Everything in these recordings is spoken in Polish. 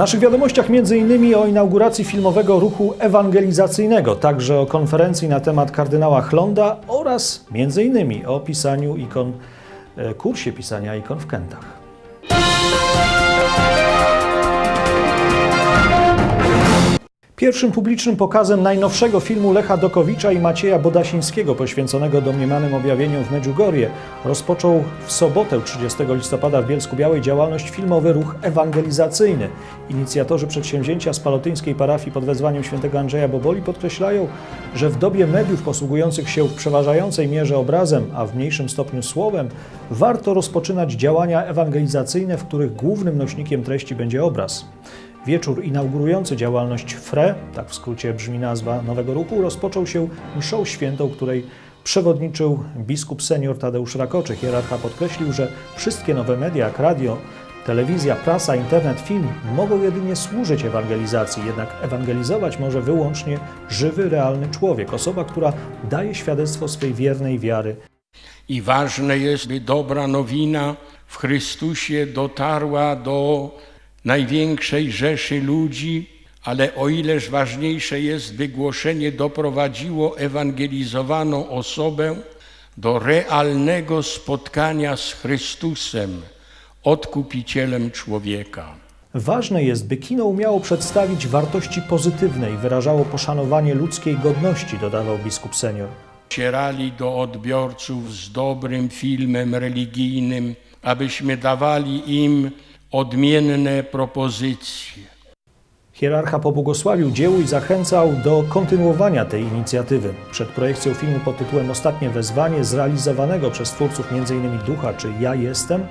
naszych wiadomościach m.in. o inauguracji filmowego ruchu ewangelizacyjnego, także o konferencji na temat kardynała Chlonda oraz m.in. o pisaniu ikon, e, kursie pisania ikon w Kętach. Pierwszym publicznym pokazem najnowszego filmu Lecha Dokowicza i Macieja Bodasińskiego poświęconego domniemanym objawieniom w Medjugorje rozpoczął w sobotę 30 listopada w Bielsku Białej działalność filmowy ruch ewangelizacyjny. Inicjatorzy przedsięwzięcia z palotyńskiej parafii pod wezwaniem świętego Andrzeja Boboli podkreślają, że w dobie mediów posługujących się w przeważającej mierze obrazem, a w mniejszym stopniu słowem, warto rozpoczynać działania ewangelizacyjne, w których głównym nośnikiem treści będzie obraz. Wieczór inaugurujący działalność FRE, tak w skrócie brzmi nazwa nowego ruchu, rozpoczął się mszą świętą, której przewodniczył biskup senior Tadeusz Rakoczy. Hierarcha podkreślił, że wszystkie nowe media, jak radio, telewizja, prasa, internet, film, mogą jedynie służyć ewangelizacji, jednak ewangelizować może wyłącznie żywy, realny człowiek, osoba, która daje świadectwo swej wiernej wiary I ważne jest, by dobra nowina w Chrystusie dotarła do największej rzeszy ludzi, ale o ileż ważniejsze jest, by głoszenie doprowadziło ewangelizowaną osobę do realnego spotkania z Chrystusem, odkupicielem człowieka. Ważne jest, by kino umiało przedstawić wartości pozytywne i wyrażało poszanowanie ludzkiej godności, dodawał biskup senior. Cierali do odbiorców z dobrym filmem religijnym, abyśmy dawali im odmienne propozycje. Hierarcha pobłogosławił dziełu i zachęcał do kontynuowania tej inicjatywy. Przed projekcją filmu pod tytułem Ostatnie wezwanie, zrealizowanego przez twórców m.in. Ducha czy Ja Jestem,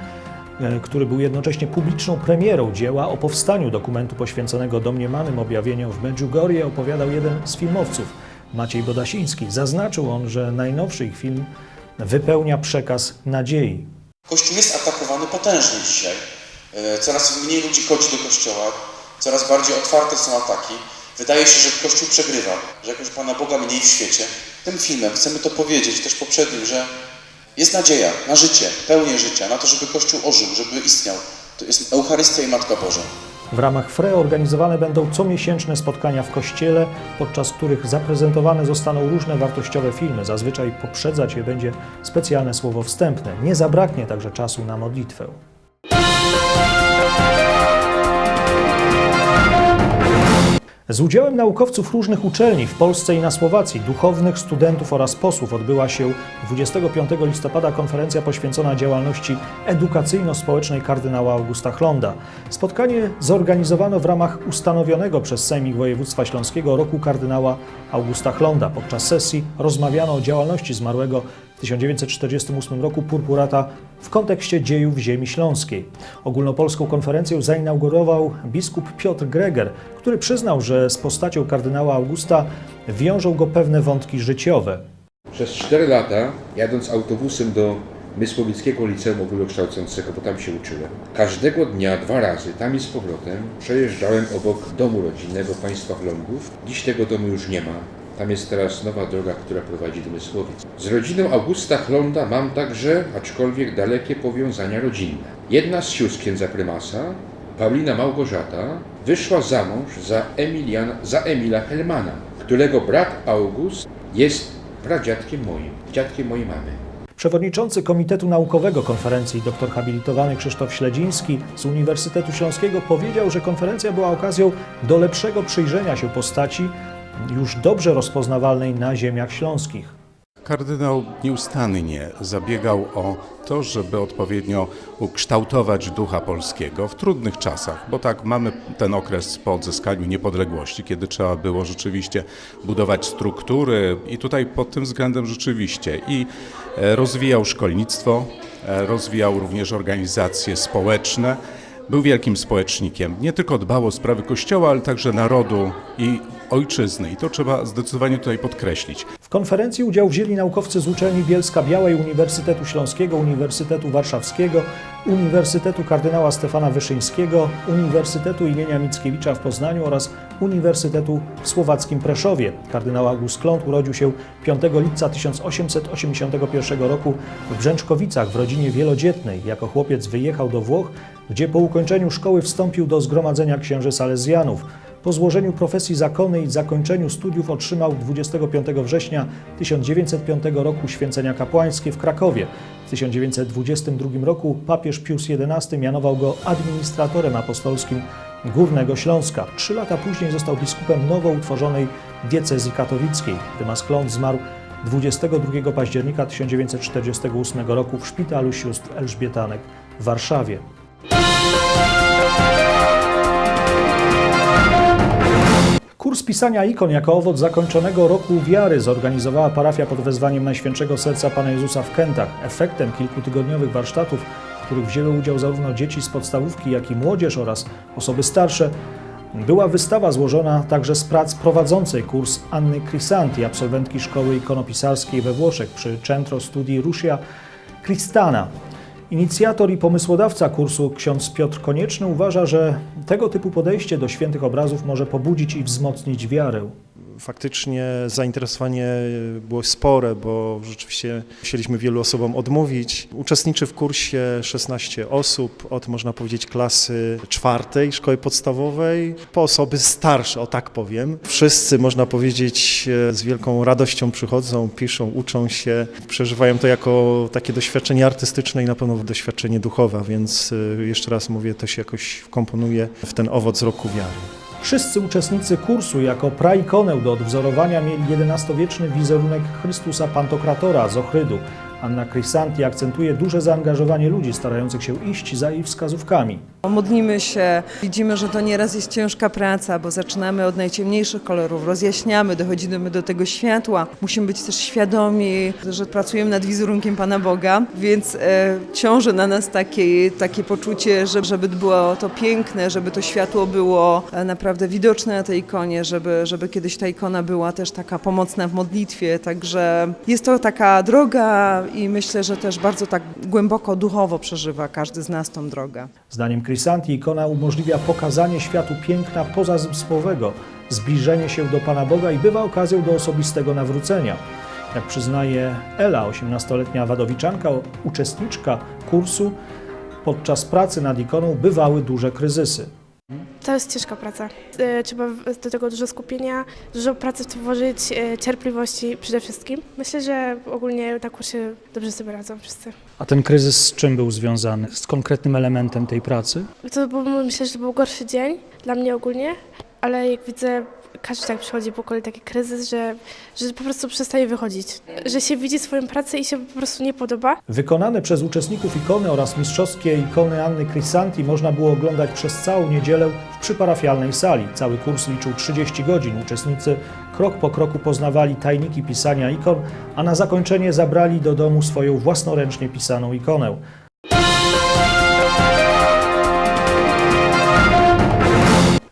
e, który był jednocześnie publiczną premierą dzieła o powstaniu dokumentu poświęconego domniemanym objawieniom w Medjugorje, opowiadał jeden z filmowców, Maciej Bodasiński. Zaznaczył on, że najnowszy ich film wypełnia przekaz nadziei. Kościół jest atakowany potężnie dzisiaj. E, Coraz mniej ludzi chodzi do kościoła, coraz bardziej otwarte są ataki. Wydaje się, że Kościół przegrywa, że jakoś Pana Boga mniej w świecie. Tym filmem chcemy to powiedzieć, też poprzednim, że jest nadzieja na życie, pełnię życia, na to, żeby Kościół ożył, żeby istniał. To jest Eucharystia i Matka Boża. W ramach FRE organizowane będą comiesięczne spotkania w kościele, podczas których zaprezentowane zostaną różne wartościowe filmy. Zazwyczaj poprzedzać je będzie specjalne słowo wstępne. Nie zabraknie także czasu na modlitwę. Z udziałem naukowców różnych uczelni w Polsce i na Słowacji, duchownych, studentów oraz posłów odbyła się 25 listopada konferencja poświęcona działalności edukacyjno-społecznej kardynała Augusta Chlonda. Spotkanie zorganizowano w ramach ustanowionego przez Sejmik Województwa Śląskiego roku kardynała Augusta Chlonda. Podczas sesji rozmawiano o działalności zmarłego w 1948 roku purpurata w kontekście dziejów ziemi śląskiej. Ogólnopolską konferencję zainaugurował biskup Piotr Greger, który przyznał, że z postacią kardynała Augusta wiążą go pewne wątki życiowe. Przez 4 lata, jadąc autobusem do Mysłowickiego Liceum Ogólnokształcącego, bo tam się uczyłem, każdego dnia, dwa razy, tam i z powrotem, przejeżdżałem obok domu rodzinnego państwa Chlądów. Dziś tego domu już nie ma. Tam jest teraz nowa droga, która prowadzi do Mysłowic. Z rodziną Augusta Chlonda mam także, aczkolwiek dalekie powiązania rodzinne. Jedna z sióstr księdza prymasa, Paulina Małgorzata, wyszła za mąż za, Emiliana, za Emila Helmana, którego brat August jest pradziadkiem moim, dziadkiem mojej mamy. Przewodniczący Komitetu Naukowego Konferencji dr habilitowany Krzysztof Śledziński z Uniwersytetu Śląskiego powiedział, że konferencja była okazją do lepszego przyjrzenia się postaci już dobrze rozpoznawalnej na ziemiach śląskich. Kardynał nieustannie zabiegał o to, żeby odpowiednio ukształtować ducha polskiego w trudnych czasach, bo tak mamy ten okres po odzyskaniu niepodległości, kiedy trzeba było rzeczywiście budować struktury i tutaj pod tym względem rzeczywiście i e, rozwijał szkolnictwo, e, rozwijał również organizacje społeczne. Był wielkim społecznikiem. Nie tylko dbał o sprawy Kościoła, ale także narodu i ojczyzny. I to trzeba zdecydowanie tutaj podkreślić. W konferencji udział wzięli naukowcy z uczelni Bielska Białej, Uniwersytetu Śląskiego, Uniwersytetu Warszawskiego, Uniwersytetu Kardynała Stefana Wyszyńskiego, Uniwersytetu imienia Mickiewicza w Poznaniu oraz Uniwersytetu w słowackim Preszowie. Kardynał August Klont urodził się 5 lipca 1881 roku w Brzęczkowicach w rodzinie wielodzietnej. Jako chłopiec wyjechał do Włoch, gdzie po ukończeniu szkoły wstąpił do Zgromadzenia Księży Salezjanów. Po złożeniu profesji zakonnej i zakończeniu studiów otrzymał 25 września 1905 roku święcenia kapłańskie w Krakowie. W 1922 roku papież Pius XI mianował go administratorem apostolskim Górnego Śląska. Trzy lata później został biskupem nowo utworzonej diecezji katowickiej. Dymas Kląt zmarł 22 października 1948 roku w szpitalu sióstr Elżbietanek w Warszawie. Kurs pisania ikon jako owoc zakończonego roku wiary zorganizowała parafia pod wezwaniem Najświętszego Serca Pana Jezusa w Kętach. Efektem kilkutygodniowych warsztatów, w których wzięły udział zarówno dzieci z podstawówki, jak i młodzież oraz osoby starsze, była wystawa złożona także z prac prowadzącej kurs Anny Crisanti, absolwentki szkoły ikonopisarskiej we Włoszech przy Centro Studi Russia Cristana. Inicjator i pomysłodawca kursu ksiądz Piotr Konieczny uważa, że tego typu podejście do świętych obrazów może pobudzić i wzmocnić wiarę. Faktycznie zainteresowanie było spore, bo rzeczywiście chcieliśmy wielu osobom odmówić. Uczestniczy w kursie 16 osób, od można powiedzieć klasy czwartej szkoły podstawowej, po osoby starsze, o tak powiem. Wszyscy można powiedzieć z wielką radością przychodzą, piszą, uczą się, przeżywają to jako takie doświadczenie artystyczne i na pewno doświadczenie duchowe, więc y, jeszcze raz mówię, to się jakoś wkomponuje w ten owoc roku wiary. Wszyscy uczestnicy kursu jako praikonę do odwzorowania mieli XI-wieczny wizerunek Chrystusa Pantokratora z Ochrydu. Anna Crisanti akcentuje duże zaangażowanie ludzi starających się iść za jej wskazówkami. Modlimy się, widzimy, że to nieraz jest ciężka praca, bo zaczynamy od najciemniejszych kolorów, rozjaśniamy, dochodzimy do tego światła. Musimy być też świadomi, że pracujemy nad wizerunkiem Pana Boga, więc e, ciąży na nas takie, takie poczucie, że, żeby było to piękne, żeby to światło było e, naprawdę widoczne na tej ikonie, żeby, żeby kiedyś ta ikona była też taka pomocna w modlitwie. Także jest to taka droga i myślę, że też bardzo tak głęboko duchowo przeżywa każdy z nas tą drogę. Zdaniem Crisanti ikona umożliwia pokazanie światu piękna pozazmysłowego, zbliżenie się do Pana Boga i bywa okazją do osobistego nawrócenia. Jak przyznaje Ela, 18-letnia wadowiczanka, uczestniczka kursu, podczas pracy nad ikoną bywały duże kryzysy. To jest ciężka praca. E, Trzeba do tego dużo skupienia, dużo pracy włożyć, e, cierpliwości przede wszystkim. Myślę, że ogólnie na kursie dobrze sobie radzą wszyscy. A ten kryzys z czym był związany? Z konkretnym elementem tej pracy? To był, myślę, że to był gorszy dzień dla mnie ogólnie, ale jak widzę, każdy tak przychodzi po kolei taki kryzys, że, że po prostu przestaje wychodzić. Że się widzi swoją pracę i się po prostu nie podoba. Wykonane przez uczestników ikony oraz mistrzowskie ikony Anny Crisanti można było oglądać przez całą niedzielę w przyparafialnej sali. Cały kurs liczył 30 godzin. Uczestnicy krok po kroku poznawali tajniki pisania ikon, a na zakończenie zabrali do domu swoją własnoręcznie pisaną ikonę.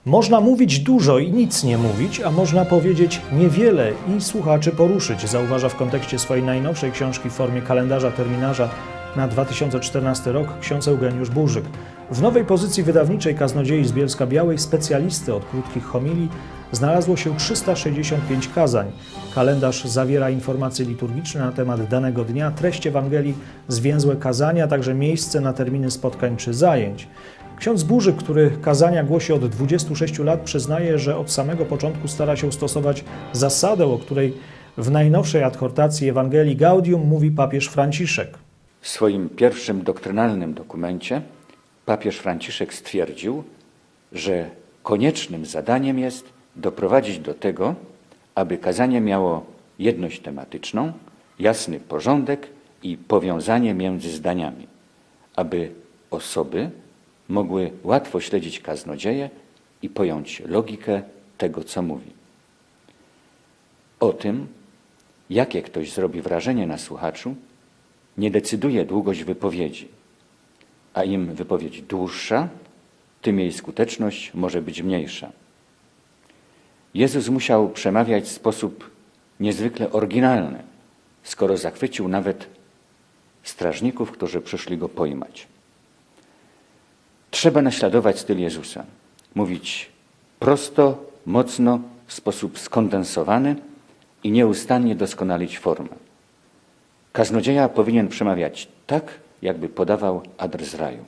Można mówić dużo i nic nie mówić, a można powiedzieć niewiele i słuchaczy poruszyć, zauważa w kontekście swojej najnowszej książki w formie kalendarza terminarza na 2014 rok ksiądz Eugeniusz Burzyk. W nowej pozycji wydawniczej kaznodziei z Bielska Białej specjalisty od krótkich homilii znalazło się 365 kazań. Kalendarz zawiera informacje liturgiczne na temat danego dnia, treść Ewangelii, zwięzłe kazania, także miejsce na terminy spotkań czy zajęć. Ksiądz Burzyk, który kazania głosi od 26 lat, przyznaje, że od samego początku stara się stosować zasadę, o której w najnowszej adhortacji Ewangelii Gaudium mówi papież Franciszek. W swoim pierwszym doktrynalnym dokumencie papież Franciszek stwierdził, że koniecznym zadaniem jest doprowadzić do tego, aby kazanie miało jedność tematyczną, jasny porządek i powiązanie między zdaniami, aby osoby mogły łatwo śledzić kaznodzieję i pojąć logikę tego, co mówi. O tym, jakie ktoś zrobi wrażenie na słuchaczu, nie decyduje długość wypowiedzi, a im wypowiedź dłuższa, tym jej skuteczność może być mniejsza. Jezus musiał przemawiać w sposób niezwykle oryginalne, skoro zachwycił nawet strażników, którzy przyszli go pojmać. Trzeba naśladować styl Jezusa. Mówić prosto, mocno, w sposób skondensowany i nieustannie doskonalić formę. Kaznodzieja powinien przemawiać tak, jakby podawał adres raju.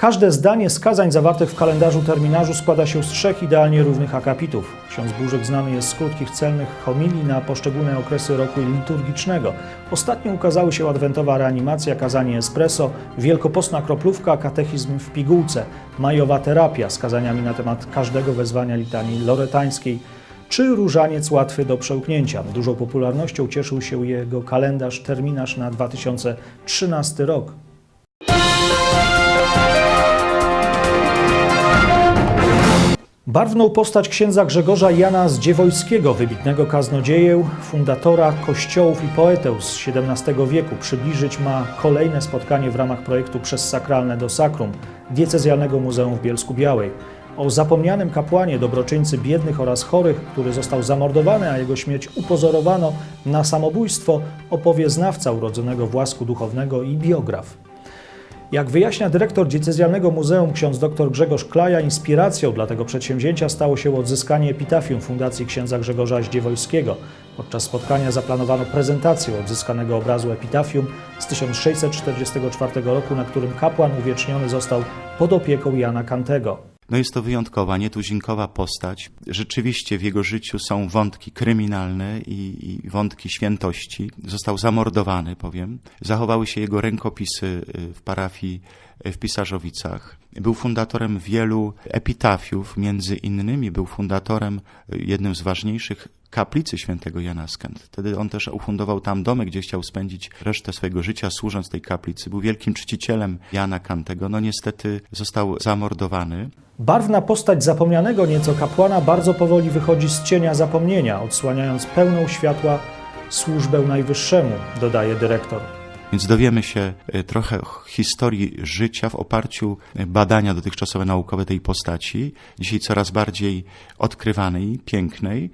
Każde zdanie z kazań zawartych w kalendarzu terminarzu składa się z trzech idealnie równych akapitów. Ksiądz Burzek znany jest z krótkich, celnych homilii na poszczególne okresy roku liturgicznego. Ostatnio ukazały się adwentowa reanimacja, kazanie espresso, wielkopostna kroplówka, katechizm w pigułce, majowa terapia z kazaniami na temat każdego wezwania litanii loretańskiej, czy różaniec łatwy do przełknięcia. Dużą popularnością cieszył się jego kalendarz terminarz na 2013 rok. Barwną postać księdza Grzegorza Jana z Dziewojskiego, wybitnego kaznodzieję, fundatora kościołów i poetę z XVII wieku, przybliżyć ma kolejne spotkanie w ramach projektu Przez Sakralne do Sakrum Diecezjalnego Muzeum w Bielsku Białej. O zapomnianym kapłanie, dobroczyńcy biednych oraz chorych, który został zamordowany, a jego śmierć upozorowano na samobójstwo, opowie znawca urodzonego w łasku duchownego i biograf. Jak wyjaśnia dyrektor diecezjalnego muzeum ksiądz dr Grzegorz Klaja, inspiracją dla tego przedsięwzięcia stało się odzyskanie epitafium Fundacji księdza Grzegorza Zdziewojskiego. Podczas spotkania zaplanowano prezentację odzyskanego obrazu epitafium z 1644 roku, na którym kapłan uwieczniony został pod opieką Jana Kantego. No jest to wyjątkowa, nietuzinkowa postać. Rzeczywiście w jego życiu są wątki kryminalne i, i wątki świętości. Został zamordowany, powiem. Zachowały się jego rękopisy y, w parafii y, w Pisarzowicach. Był fundatorem wielu epitafiów, między innymi był fundatorem y, jednym z ważniejszych kaplicy świętego Jana Skęt. Wtedy on też ufundował tam domek, gdzie chciał spędzić resztę swojego życia służąc tej kaplicy. Był wielkim czcicielem Jana Kantego. No niestety został zamordowany. Barwna postać zapomnianego nieco kapłana bardzo powoli wychodzi z cienia zapomnienia, odsłaniając pełną światła służbę Najwyższemu, dodaje dyrektor. Więc dowiemy się y, trochę historii życia w oparciu y, badania dotychczasowe naukowe tej postaci, dzisiaj coraz bardziej odkrywanej, pięknej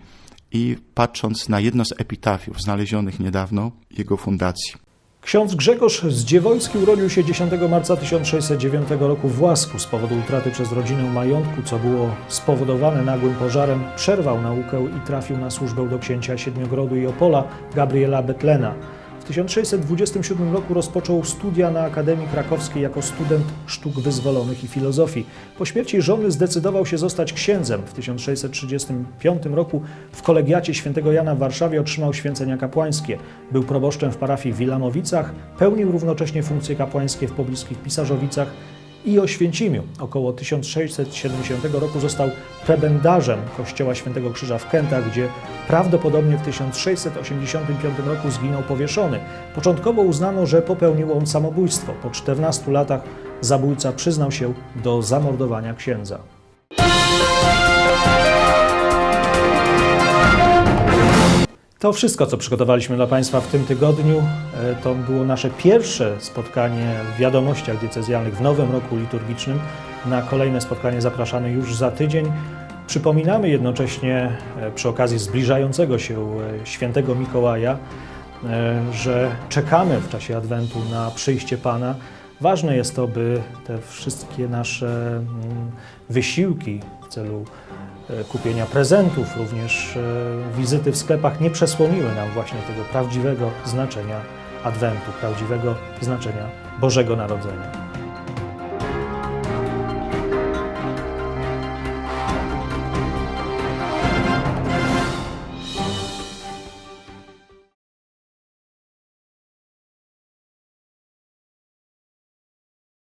i patrząc na jedno z epitafiów znalezionych niedawno jego fundacji. Ksiądz Grzegorz Zdziewojski urodził się 10 marca 1609 roku w Łasku. Z powodu utraty przez rodzinę majątku, co było spowodowane nagłym pożarem, przerwał naukę i trafił na służbę do księcia Siedmiogrodu i Opola Gabriela Betlena. W 1627 roku rozpoczął studia na Akademii Krakowskiej jako student sztuk wyzwolonych i filozofii. Po śmierci żony zdecydował się zostać księdzem. W 1635 roku w kolegiacie świętego Jana w Warszawie otrzymał święcenia kapłańskie. Był proboszczem w parafii w Wilamowicach, pełnił równocześnie funkcje kapłańskie w pobliskich Pisarzowicach i Oświęcimiu. Około 1670 roku został prebendarzem kościoła Świętego Krzyża w Kętach, gdzie prawdopodobnie w 1685 roku zginął powieszony. Początkowo uznano, że popełnił on samobójstwo. Po 14 latach zabójca przyznał się do zamordowania księdza. To wszystko, co przygotowaliśmy dla Państwa w tym tygodniu. E, To było nasze pierwsze spotkanie w wiadomościach diecezjalnych w nowym roku liturgicznym. Na kolejne spotkanie zapraszamy już za tydzień. Przypominamy jednocześnie e, przy okazji zbliżającego się e, świętego Mikołaja, że czekamy w czasie Adwentu na przyjście Pana. Ważne jest to, by te wszystkie nasze mm, wysiłki w celu kupienia prezentów, również e, wizyty w sklepach nie przesłoniły nam właśnie tego prawdziwego znaczenia Adwentu, prawdziwego znaczenia Bożego Narodzenia.